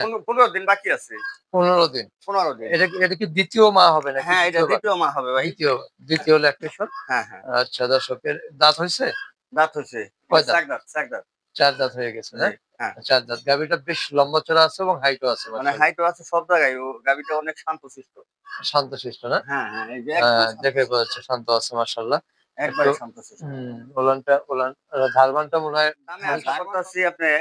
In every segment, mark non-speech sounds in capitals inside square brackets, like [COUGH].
পনেরো- দিন বাকি আছে। পনেরো দিন। পনেরো দিন। এটা কি- এটা কি দ্বিতীয় মা হবে না হ্যাঁ এটা দ্বিতীয় মা হবে ভাই। দ্বিতীয় দ্বিতীয় ল্যাকটেশন হ্যাঁ হ্যাঁ। আচ্ছা দর্শকের দাঁত হয়েছে? দাঁত হচ্ছে চার দাঁত চার দাঁত। চার দাঁত হয়ে গেছে হ্যাঁ? চার দাঁত। গাভিটা বেশ লম্বা চড়া আছে এবং হাইটও আছে মানে। হাইটও আছে সব জায়গায়। ও গাবিটা অনেক শান্ত শান্তশিষ্ট না? হ্যাঁ হ্যাঁ এই যে আহ, একদম শান্ত- দেখে বোঝা যাচ্ছে শান্ত আছে মার্শাল্লাহ একবারে শান্ত হম ওলানটা ওলান ধারবানটা মনে হয় দামে আশা করতেছি আপনার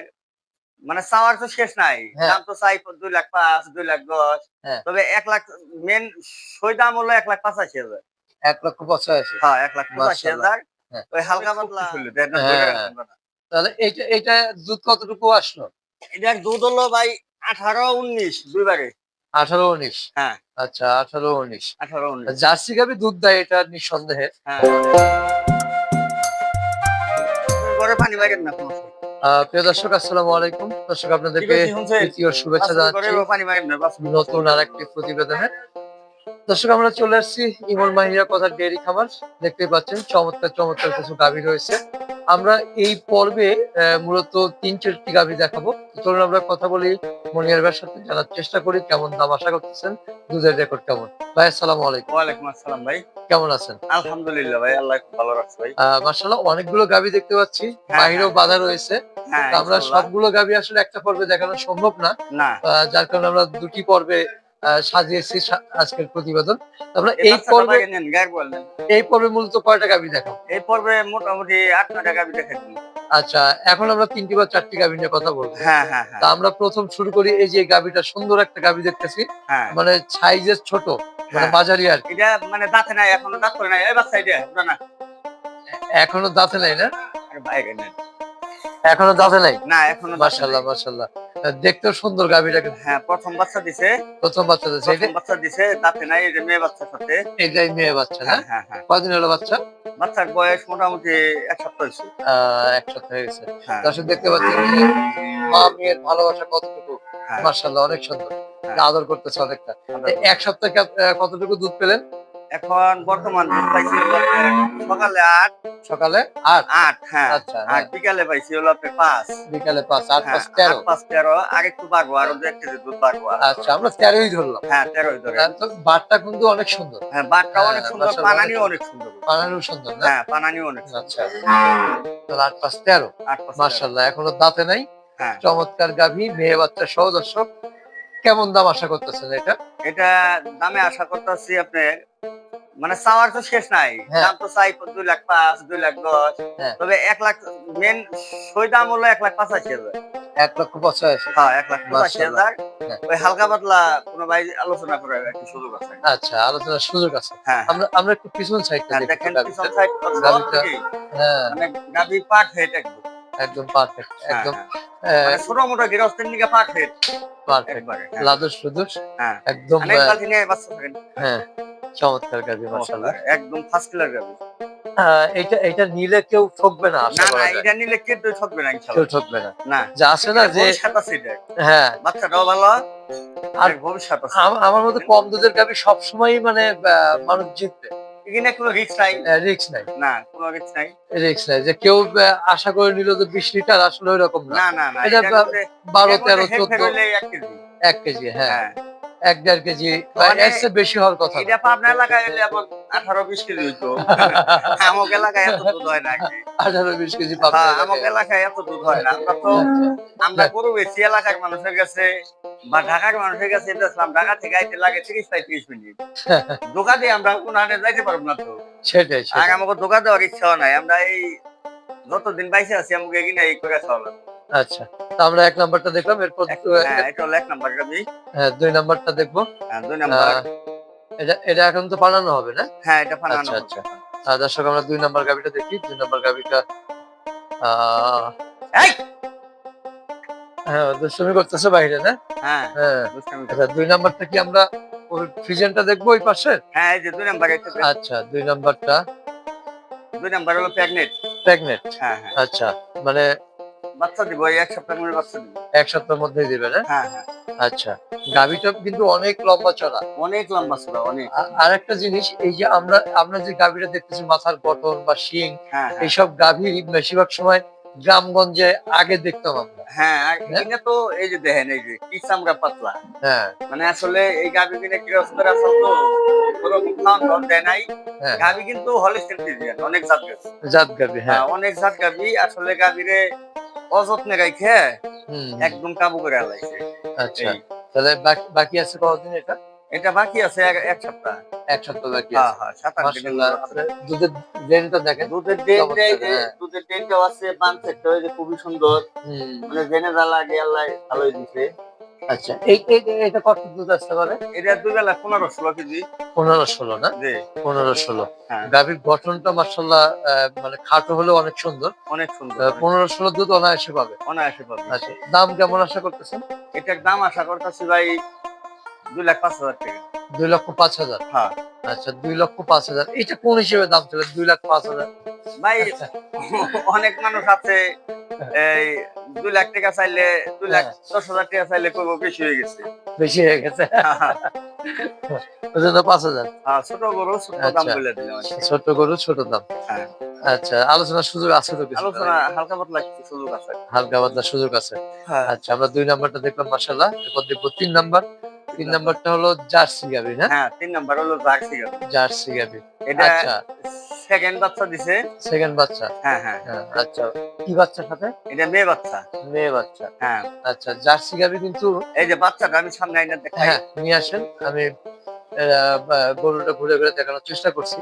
মানে চাওয়ার তো শেষ নাই। হ্যাঁ। দাম তো চাই দুই লাখ পাঁচ দুই লাখ দশ। হ্যাঁ। তবে এক লাখ মেন সই দাম হলো এক লাখ পঁচাশি হাজার। এক লক্ষ পঁচাশি। হ্যাঁ এক লাখ পঁচাশি হাজার। হ্যাঁ। ওই হালকা পাতলা। তাহলে এইটা এইটা দুধ কতটুকু আসলো? এটার দুধ হলো ভাই আঠারো উনিশ দুইবারে। আঠারো উনিশ? হ্যাঁ। আচ্ছা আঠারো উনিশ। আঠারো উনিশ। জার্সি গাভি দুধ দেয় এটা নিঃসন্দেহে। হ্যাঁ। পানি বাইরেন না প্রিয় দর্শক আসসালামু আলাইকুম। দর্শক আপনাদেরকে দ্বিতীয় তৃতীয় শুভেচ্ছা জানাচ্ছি। নতুন আর একটি প্রতিবেদনে। দর্শক আমরা চলে আসছি ইমল মাহিরা কথার ডেয়ারি খামার। দেখতে পাচ্ছেন চমৎকার চমৎকার কিছু গাভী রয়েছে। আমরা এই পর্বে মূলত তিন চারটি গাভী দেখাবো। চলুন আমরা কথা বলি মনিয়ার ভাইয়ের সাথে জানার চেষ্টা করি কেমন দাম আশা করতেছেন দুধের রেকর্ড কেমন? ভাই আসসালামু আলাইকুম। ওয়ালাইকুম আসসালাম ভাই। কেমন আছেন? আলহামদুলিল্লাহ ভাই আল্লাহ খুব ভালো রাখছে ভাই। আহ মার্শাল্লাহ অনেকগুলো গাভী দেখতে পাচ্ছি হ্যাঁ, বাহিরেও বাধা রয়েছে। হ্যাঁ আমরা সবগুলো গাভী আসলে একটা পর্বে দেখানো সম্ভব না। যার কারণে আমরা দুটি পর্বে সাজিয়েছি আজকের প্রতিবেদন। আমরা এই পর্বে। এই পর্বে মূলত কয়টা গাভী দেখাবো এই পর্বে মোটামুটি আট নয়টা দেখাচ্ছি আচ্ছা এখন আমরা তিনটি বা চারটি গাভী নিয়ে কথা বলব। হ্যাঁ হ্যাঁ হ্যাঁ। তা আমরা প্রথম শুরু করি এই যে গাভীটা সুন্দর একটা গাভী দেখতেছি। হ্যাঁ। মানে সাইজের ছোট মানে হ্যাঁ। মাঝারি আর এটা মানে দাঁতে নাই এখনও দাঁত করে নাই। বাচ্চা এটা না এখনও দাঁতে নাই না। এখনও দাঁতে নাই? না এখনও দাঁতে মাশাল্লাহ মাশাল্লাহ দেখতেও সুন্দর গাভীটা হ্যাঁ প্রথম বাচ্চা দিছে। প্রথম বাচ্চা দিচ্ছে প্রথম বাচ্চা দিছে দাঁতে নাই এই যে মেয়ে বাচ্চার সাথে। এটাই মেয়ে বাচ্চা হ্যাঁ? হ্যাঁ হ্যাঁ। কদিন হলো বাচ্চা? বাচ্চার বয়স মোটামুটি এক সপ্তাহ হয়েছে। এক সপ্তাহ হয়ে গেছে। হ্যাঁ। দর্শক দেখতে পাচ্ছেন যে মা মেয়ের ভালোবাসা কতটুকু? হ্যাঁ। মার্শাল্লাহ অনেক সুন্দর। আদর করতেছে অনেকটা। এক সপ্তাহে কতটুকু দুধ পেলেন? এখন বর্তমান পাইছি সকালে আট। সকালে আট? আট হ্যাঁ। আচ্ছা আর হ্যাঁ। বিকালে পাইছি হলো আপনি পাঁচ। বিকালে পাঁচ আট হ্যাঁ, পাঁচ তেরো। পাঁচ তেরো আর একটু বাড়বো আরও দু এক কেজি দুধ বাড়বো আচ্ছা আমরা তেরোই ধরলাম। হ্যাঁ তেরোই ধরে। আহ, বাটটা কিন্তু অনেক সুন্দর। হ্যাঁ বাটটা অনেক হ্যাঁ, সুন্দর মাশাআল্লাহ, পানানিও অনেক অনেক সুন্দর। বানানো সুন্দর হ্যাঁ পানানিও অনেক আচ্ছা। তাহলে আট পাঁচ তেরো। আট পাঁচ। মার্শাল্লাহ এখনও দাঁতে নাই। হ্যাঁ। চমৎকার গাভী মেয়ে বাচ্চা সহ দর্শক। কেমন দাম আশা করতেছেন এটা? এটা দামে আশা করতেছি আপনি মানে চাওয়ার তো শেষ নাই। হ্যাঁ। দাম তো চাই দুই লাখ পাঁচ দুই লাখ দশ। হ্যাঁ। তবে এক লাখ মেন সই দাম হলো এক লাখ পঁচাশি হাজার। এক লক্ষ পঁচাশি হ্যাঁ এক লাখ পঁচাশি। হাজার। হ্যাঁ। ওই হালকা পাতলা কোনো ভাই আলোচনা করে একটু সুযোগ আছে। আচ্ছা আলোচনার সুযোগ আছে। আমরা আমরা একটু পিছন সাইডটা হ্যাঁ, দেখেন। পিছন সাইড হ্যাঁ। মানে পাট হেট একদম। একদম পারফেক্ট একদম। মানে ছোট মোটো গৃহস্থের নিকে পারফেক্ট হ্যাঁ। লাদুস সুদুস একদম থাকেন। হ্যাঁ। চমৎকার গাভী মাশাআল্লাহ। একদম ফার্স্ট ক্লাস আহ, এটা এটা নিলে কেউ ঠকবে না আশা করা যায়। এটা নিলে কেউ ঠকবে না কেউ ঠকবে না। না যা আছে না যে হ্যাঁ। বাচ্চাটাও ভালো আর- ভবিষ্যৎ আছে। আমার মতে কম দুধের গাভী সবসময় মানে মানুষ জিতবে। এখানে কোনো রিস্ক নাই। রিক্স নাই। না কোনো রিস্ক নাই। নাই। যে কেউ আশা করে নিল যে বিশ লিটার আসলে ওই রকম না না না এটা এটার বা- মধ্যে- বারো এটার তেরো মধ্যে হেড চোদ্দ ফেড হইলে এক কেজি। এক কেজি হ্যাঁ। হ্যাঁ। এক দেড় কেজি মানে এর বেশি হওয়ার কথা না। এটা পাবনা এলাকায় হলে আঠারো বিশ কেজি হইতো। [LAUGHS] আমক এলাকায় এত দুধ হয় না। আর কি। আঠারো বিশ কেজি পাবেন হ্যাঁ আমক এলাকায় এত দুধ হয় না। আমরা তো আমরা গরু বেশি এলাকার মানুষের কাছে বা ঢাকার মানুষের কাছে বেচলাম ঢাকা থেকে আইতে লাগে তিরিশ পঁয়ত্রিশ মিনিট। [LAUGHS] দোকান দিয়ে আমরা যাইতে পারব না তো। সেটাই আর আমাকে দোকান দেওয়ার ইচ্ছাও নাই। আমরা এই যতদিন বাইসে আছি আমাকে এগিয়ে এই করে চলাম আচ্ছা তো আমরা এক নাম্বারটা দেখলাম এরপর হ্যাঁ এটা হলো এক নাম্বার গাবি হ্যাঁ, দুই নাম্বারটা দেখব। হ্যাঁ দুই নাম্বার। এটা এটা এখন তো বানানো হবে না? হ্যাঁ এটা ফানানো আচ্ছা, আচ্ছা। দর্শক আমরা দুই নাম্বার গাবিটা দেখি। দুই নাম্বার গাবিটা! হ্যাঁ দুষ্টমি করতেছে বাইরে না? হ্যাঁ হ্যাঁ। আচ্ছা দুই নাম্বারটা কি আমরা ওই ফ্রিজেনটা দেখব ওই পাশে? হ্যাঁ এই যে দুই নাম্বার আচ্ছা দুই নাম্বারটা। দুই নাম্বার হলো হ্যাঁ হ্যাঁ। আচ্ছা মানে বাচ্চা দিব এই এক মধ্যে বাচ্চা দিব। এক সপ্তাহের মধ্যেই দিবে হ্যাঁ? হ্যাঁ আচ্ছা কিন্তু অনেক লম্বা চড়া। অনেক লম্বা ছিল অনেক। আ- আর একটা জিনিস এই যে আমরা আমরা যে গাভীটা দেখতেছি মাথার গঠন বা শিং হ্যাঁ হ্যাঁ। এইসব গাভী বেশিরভাগ সময় গ্রামগঞ্জে আগে দেখতাম আমরা। হ্যাঁ হ্যাঁ? তো এই যে দেখেন এই যে কি চামড়া পাতলা। হ্যাঁ। মানে আসলে এই গাভি কিনে গৃহস্থরা ওরকম খাওয়ান দেয় নাই। হ্যাঁ। গাভি কিন্তু হলিস্টেন অনেক জাত গাবি হ্যাঁ অনেক জাত গাভি আসলে গাভিরে অযত্নে রাখে একদম কাবু করে আলাইছে। আচ্ছা তাহলে বাকি আছে কতদিন এটা? এটা বাকি আছে এক- সপ্তাহ। এক সপ্তাহ বাকি হ্যাঁ আছে। হ্যাঁ সাত আট দিন দুধের ড্রেনটা দেখেন। দুধের যে হ্যাঁ। দুধের ড্রেনটাও আছে পাম্প সেটটা খুবই সুন্দর। মানে জেনে যা লাগে আল্লাহ ভালোই দিছে। আচ্ছা এই এটা কত দুধ আসতে পারে এটা দুই বেলা পনেরো ষোলো কেজি। পনেরো ষোলো না? জি। পনেরো ষোলো। হ্যাঁ। গাভীর গঠনটা মার্শাল্লাহ মানে খাটো হলেও অনেক সুন্দর। অনেক সুন্দর পনেরো ষোলো দুধ অনায়াসে পাবে। অনায়াসে পাবে। আচ্ছা দাম কেমন আশা করতেছেন? এটার দাম আশা করতেছি ভাই দুই লাখ পাঁচ হাজার টাকা। দুই লক্ষ পাঁচ হাজার? হ্যাঁ। আচ্ছা দুই লক্ষ পাঁচ হাজার। এটা কোন হিসেবে দাম চলে? দুই লাখ পাঁচ হাজার? ভাই অনেক মানুষ আছে এই দুই লাখ টাকা চাইলে দুই লাখ হ্যাঁ। দশ হাজার টাকা চাইলে করব বেশি হয়ে গেছে। বেশি হয়ে গেছে? [LAUGHS] পাঁচ হাজার। ছোট গরু ছোট দাম আচ্ছা। বলে দিলাম ছোট গরু ছোট দাম। হ্যাঁ। আচ্ছা আলোচনার সুযোগ আছে তো আলোচনা হালকা পাতলা সুযোগ আছে। হালকা পাতলা সুযোগ আছে। হ্যাঁ। আচ্ছা আমরা দুই নাম্বারটা দেখলাম মাসাল্লাহ এরপর দেখব তিন নাম্বার। তিন নাম্বারটা হলো জার্সি গাবি হ্যাঁ? তিন নাম্বার হলো জার্সি গাভী। জার্সি গাবি এটা আচ্ছা। সেকেন্ড বাচ্চা দিছে। সেকেন্ড বাচ্চা। হ্যাঁ হ্যাঁ। হ্যাঁ আচ্ছা। কি বাচ্চার সাথে? এটা মেয়ে বাচ্চা। মেয়ে বাচ্চা। হ্যাঁ। আচ্ছা জার্সি গাবি কিন্তু এই যে বাচ্চাটা আমি সামনে আইনা দেখাই। হ্যাঁ নিয়ে আসেন। আমি গরুটা ঘুরে ঘুরে দেখানোর চেষ্টা করছি।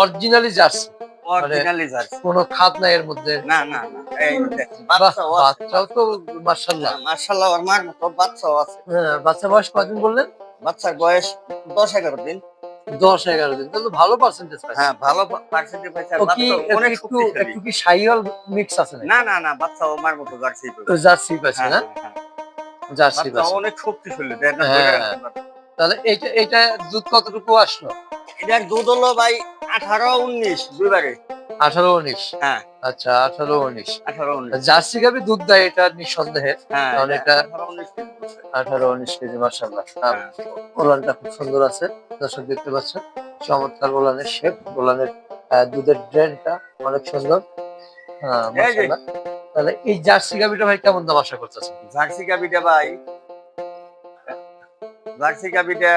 Originally jersey. Originally jersey. কোনো খাদ নাই এর মধ্যে। না না না। এই দেখেন, বাচ্চাও তো মার্শাল্লাহ মার্শাল্লাহ ওর মার মতো বাচ্চাও আছে। হ্যাঁ, বাচ্চা বয়স কদিন বললেন? বাচ্চার বয়স দশ এগারো দিন। দশ এগারো দিন। তাহলে ভালো পার্সেন্টেজ হ্যাঁ ভালো পার্সেন্টেজ পাইছে বাচ্চা অনেক একটু একটু কি সাইওয়াল মিক্স আছে না না না বাচ্চা ও মার মতো জার্সি জার্সি পাইছে হ্যাঁ, না হ্যাঁ, জার্সি পাইছে। অনেক শক্তিশালী হ্যাঁ। তাহলে এইটা এইটা দুধ কতটুকু আসলো? এটার দুধ হলো ভাই আঠারো উনিশ দুইবারে আঠারো উনিশ? হ্যাঁ। আচ্ছা আঠারো উনিশ। আঠারো উনিশ। জার্সি গাবি দুধ দেয় এটা নিঃসন্দেহে। হ্যাঁ তাহলে এটা এটা- আঠারো উনিশ কেজি হ্যাঁ। ওলানটা খুব সুন্দর আছে। দর্শক দেখতে পাচ্ছেন চমৎকার ওলানের শেপ ওলানের দুধের ড্রেনটা অনেক সুন্দর। এই তাহলে এই জার্সি গাবিটা ভাই কেমন দাম আশা করতেছেন? জার্সি গাবিটা ভাই জার্সি গাবিটা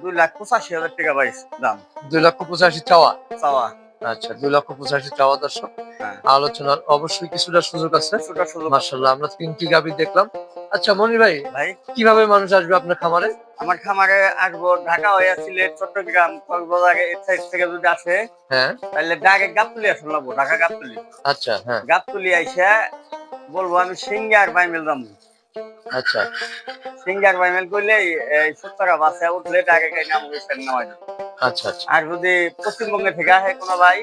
দুই লাখ পঁচাশি হাজার টাকা ভাই দাম। দুই লক্ষ পঁচাশি চাওয়া। চাওয়া। আচ্ছা দুই লক্ষ পঁচাশি চাওয়া দর্শক। হ্যাঁ। আলোচনার অবশ্যই কিছুটা সুযোগ আছে। মার্শাল্লাহ আমরা তিনটি গাবি দেখলাম। আচ্ছা মনি ভাই ভাই। কীভাবে মানুষ আসবে আপনার খামারে? আমার খামারে আসব ঢাকা হয়ে সিলেট চট্টগ্রাম কক্সবাজার এই সাইড থেকে যদি আসে হ্যাঁ। তাহলে ডাকে গাবতলি আসুন লাগবো ঢাকা গাবতলি। আচ্ছা হ্যাঁ। গাবতলি আইসা বলব আমি সিঙ্গার বাইমেল যাব। আচ্ছা। সিঙ্গার বাইমেল করলে এই সত্তরা বাসে উঠলে ডাকে গাই নাম নামাই দেবো। আচ্ছা আচ্ছা। আর যদি পশ্চিমবঙ্গে থেকে আসে কোনো ভাই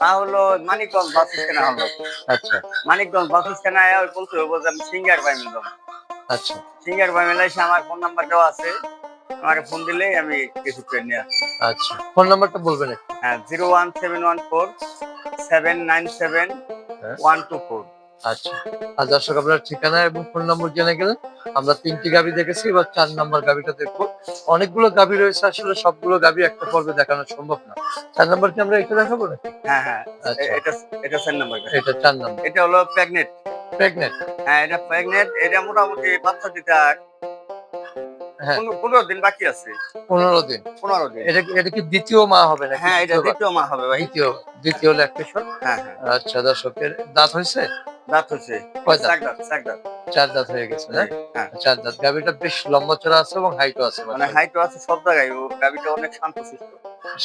তাহলে মানিকগঞ্জ বাস স্ট্যান্ড হলো আচ্ছা। মানিকগঞ্জ বাস স্ট্যান্ড আয়া ওই বলতে হবে যে আমি সিঙ্গার বাইমেল যাব আচ্ছা। সিঙ্গার বাইমেল এসে আমার ফোন নাম্বার দেওয়া আছে। আমাকে ফোন দিলেই আমি কিছু ট্রেন নিয়ে আচ্ছা। ফোন নাম্বারটা বলবেন হ্যাঁ zero one seven one four seven nine seven হ্যাঁ। One two four. আচ্ছা। আর দর্শক আপনার ঠিকানা এবং ফোন নম্বর জেনে গেলেন। আমরা তিনটি গাবি দেখেছি এবার চার নম্বর গাবিটা দেখব। অনেকগুলো গাবি রয়েছে আসলে সবগুলো গাবি একটা পর্বে দেখানো সম্ভব না। চার নম্বর কি আমরা এটা দেখাবো নাকি হ্যাঁ হ্যাঁ। আচ্ছা। এটা এটা সেন নাম্বার এটা চার নম্বর। এটা হলো হ্যাঁ এটা এটা মোটামুটি বাচ্চা দিতে হ্যাঁ। পনেরো- দিন বাকি আছে। পনেরো দিন। পনেরো দিন। এটা কি- এটা কি দ্বিতীয় মা হবে না হ্যাঁ এটা দ্বিতীয় মা। হবে ভাই। দ্বিতীয় দ্বিতীয় ল্যাকটেশন হ্যাঁ হ্যাঁ। আচ্ছা দর্শকের দাঁত হয়েছে? দাঁত চার দাঁত হয়ে গেছে হ্যাঁ চার দাঁত। গাবিটা বেশ লম্বা চড়া আছে এবং হাইটও আছে মানে হাইটও আছে সব জায়গায় ও অনেক শান্ত শিষ্ট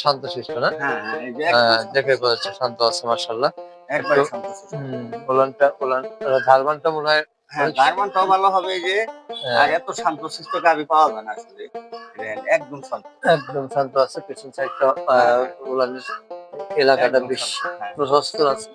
শান্ত শিষ্ট না? হ্যাঁ হ্যাঁ এই যে হ্যাঁ, একদম দেখে বোঝা শান্ত আছে মার্শাল্লাহ একবারে একটু- শান্ত শিষ্ট হুম ওলানটা ওলান ধারবানটা মনে হয় হ্যাঁ গার্মানটাও ভালো হবে যে আর এত শান্ত শিষ্ট গাবি পাওয়া যায় না আসলে। একদম শান্ত। একদম শান্ত আছে পেছন সাইডটা ওলানের এলাকাটা বেশ হ্যাঁ। প্রশস্ত আছে।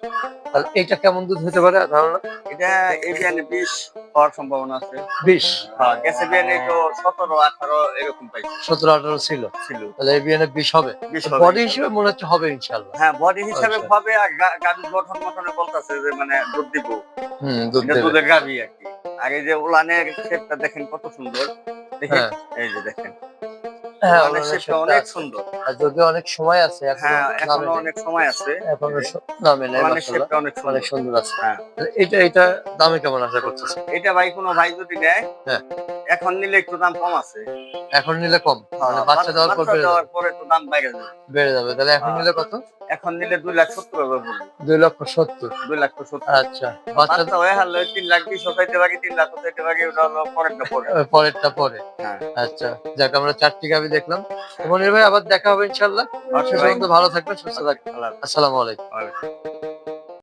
আর এটা কেমন দুধ হতে পারে ধারণা? এটা এই বিয়ানে বিশ হওয়ার সম্ভাবনা আছে। বিশ হ্যাঁ গেছে বিয়ানে তো সতেরো আঠারো এরকম পাইছে সতেরো আঠারো ছিল। ছিল। তাহলে এই বিয়ানে বিশ হবে। বডি হিসেবে মনে হচ্ছে হবে ইনশাল্লাহ হ্যাঁ বডি হিসাবে হবে আর গা- গাভীর গঠন মঠনে বলতেছে যে মানে দুধ দিব। হুম দুধ দুধের গাভী আর কি। আর এই যে উলানের শেপটা দেখেন কত সুন্দর। দেখেন হ্যাঁ। এই যে দেখেন। হ্যাঁ অনেক সুন্দর। আর যদিও অনেক সময় আছে এখনও হ্যাঁ এখনও অনেক সময় আছে। এখনও নামে নাই অনেক অনেক সুন্দর। আছে। হ্যাঁ। এটা এটা দামে কেমন আশা করতেছে এটা ভাই কোনো ভাই যদি নেয় হ্যাঁ। এখন নিলে একটু দাম কম আছে। এখন নিলে কম মানে বাচ্চা দেওয়ার পর বেড়ে পরে তো দাম বেড়ে যাবে। বেড়ে যাবে তাহলে এখন। নিলে কত? এখন নিলে দুই লাখ সত্তর পড়বে দুই লক্ষ সত্তর। দুই লাখ সত্তর। আচ্ছা বাচ্চা হয়ে হারলে তিন লাখ বিশ হতে পারি তিন লাখ হতে পারি ওটা হলো পরেরটা পরে। পরেরটা পরে। হ্যাঁ। আচ্ছা যাক আমরা চারটি গাবি দেখলাম। মনির ভাই আবার দেখা হবে ইনশাল্লাহ। ভালো থাকবেন সুস্থ থাকবেন। আল্লাহ আসসালামু আলাইকুম।